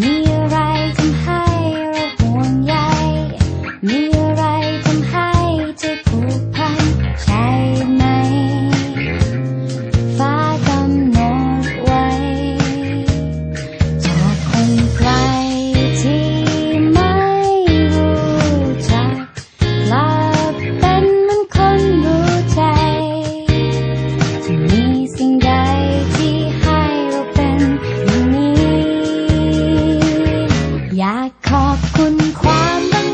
me. และขอบคุณความบัง